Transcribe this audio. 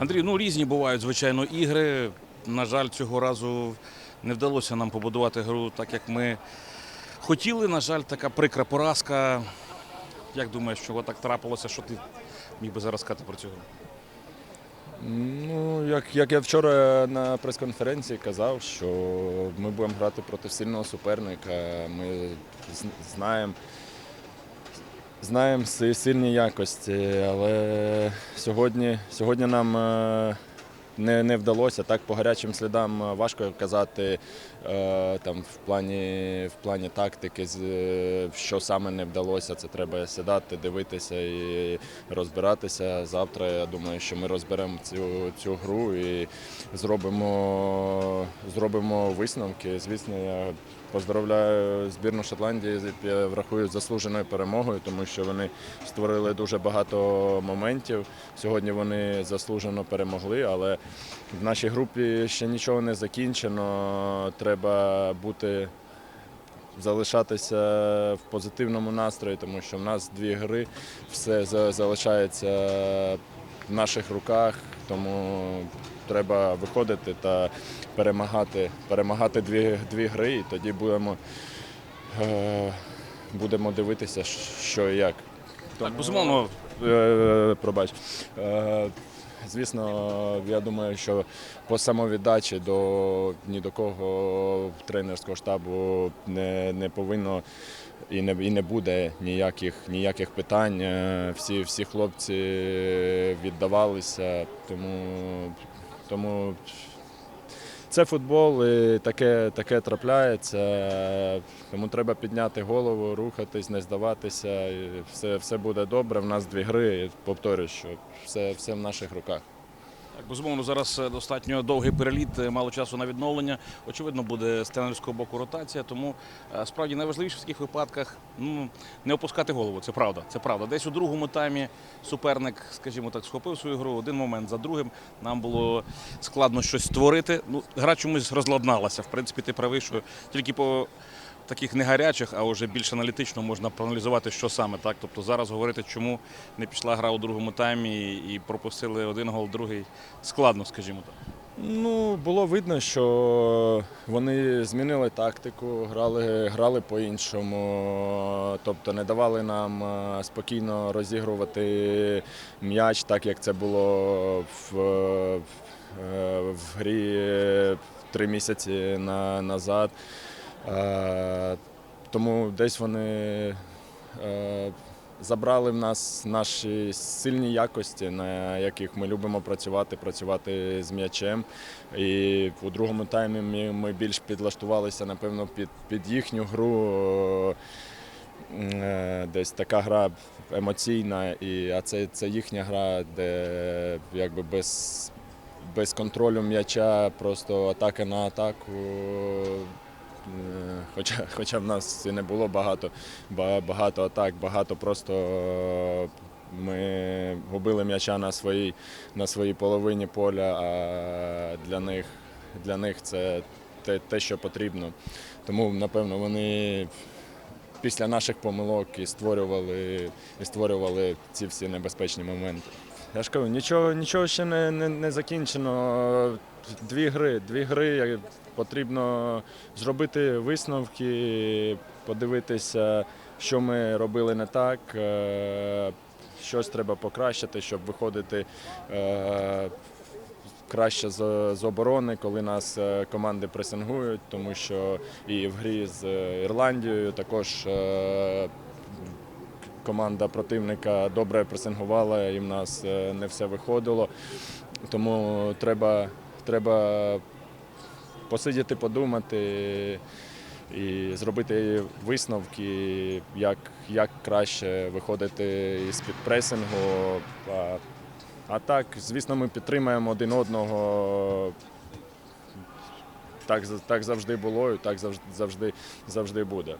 Андрій, ну різні бувають, звичайно, ігри. На жаль, цього разу не вдалося нам побудувати гру так, як ми хотіли. На жаль, така прикра поразка. Як думаєш, чого так трапилося? Що ти міг би зараз сказати про цю гру? Ну, як, як я вчора на прес-конференції казав, що ми будемо грати проти сильного суперника. Ми знаємо, знаємо си- сильні якості, але сьогодні, сьогодні нам е, не, не вдалося. Так по гарячим слідам е, важко казати е, там, в, плані, в плані тактики, що саме не вдалося. Це треба сідати, дивитися і розбиратися. Завтра я думаю, що ми розберемо цю, цю гру і зробимо, зробимо висновки. Звісно, я поздравляю збірну Шотландії, врахую заслуженою перемогою, тому що вони створили дуже багато моментів. Сьогодні вони заслужено перемогли, але в нашій групі ще нічого не закінчено. Треба бути залишатися в позитивному настрої, тому що в нас дві гри, все залишається в наших руках, тому треба виходити та перемагати, перемагати дві, дві гри, і тоді будемо, е, будемо дивитися, що і як. Так, безумовно, Е, Пробач. Е, Звісно, я думаю, що по самовіддачі до ні до кого тренерського штабу не, не повинно і не, і не буде ніяких, ніяких питань. Е, Всі, всі хлопці віддавалися, тому, тому це футбол, і таке, таке трапляється. Тому треба підняти голову, рухатись, не здаватися. І все, все буде добре. В нас дві гри. Повторюю, що все, все в наших руках. Так, безумовно, зараз е, достатньо довгий переліт, е, мало часу на відновлення. Очевидно, буде з тренерського боку ротація. Тому е, справді найважливіше в таких випадках ну, не опускати голову. Це правда. Це правда. Десь у другому таймі суперник, скажімо так, схопив свою гру один момент за другим. Нам було складно щось створити. Ну, гра чомусь розладналася. В принципі, ти правий, що тільки по таких не гарячих, а вже більш аналітично можна проаналізувати, що саме так. Тобто зараз говорити, чому не пішла гра у другому таймі і пропустили один гол, другий складно, скажімо так. Ну, було видно, що вони змінили тактику, грали, грали по-іншому, тобто не давали нам е, спокійно розігрувати м'яч, так як це було в, в, е, в грі три місяці на, назад. Е, Тому десь вони е, забрали в нас наші сильні якості, на яких ми любимо працювати, працювати з м'ячем. І у другому таймі ми, більш підлаштувалися, напевно, під, під їхню гру. Е, Десь така гра емоційна, і, а це, це їхня гра, де якби без, без контролю м'яча, просто атака на атаку. Е, Хоча, хоча в нас і не було багато, багато атак, багато просто е, ми губили м'яча на своїй, на своїй половині поля, а для них, для них це те, те, що потрібно. Тому, напевно, вони після наших помилок і створювали, і створювали ці всі небезпечні моменти. Я ж кажу, нічого, нічого ще не, не, не закінчено. Дві гри, дві гри. Потрібно зробити висновки, подивитися, що ми робили не так, е, щось треба покращити, щоб виходити е, краще з, з оборони, коли нас е, команди пресингують, тому що і в грі з е, Ірландією також е, команда противника добре пресингувала, і в нас не все виходило. Тому треба, треба посидіти, подумати і зробити висновки, як, як краще виходити із під пресингу. А, так, звісно, ми підтримуємо один одного. Так, так завжди було і так завжди, завжди, завжди буде.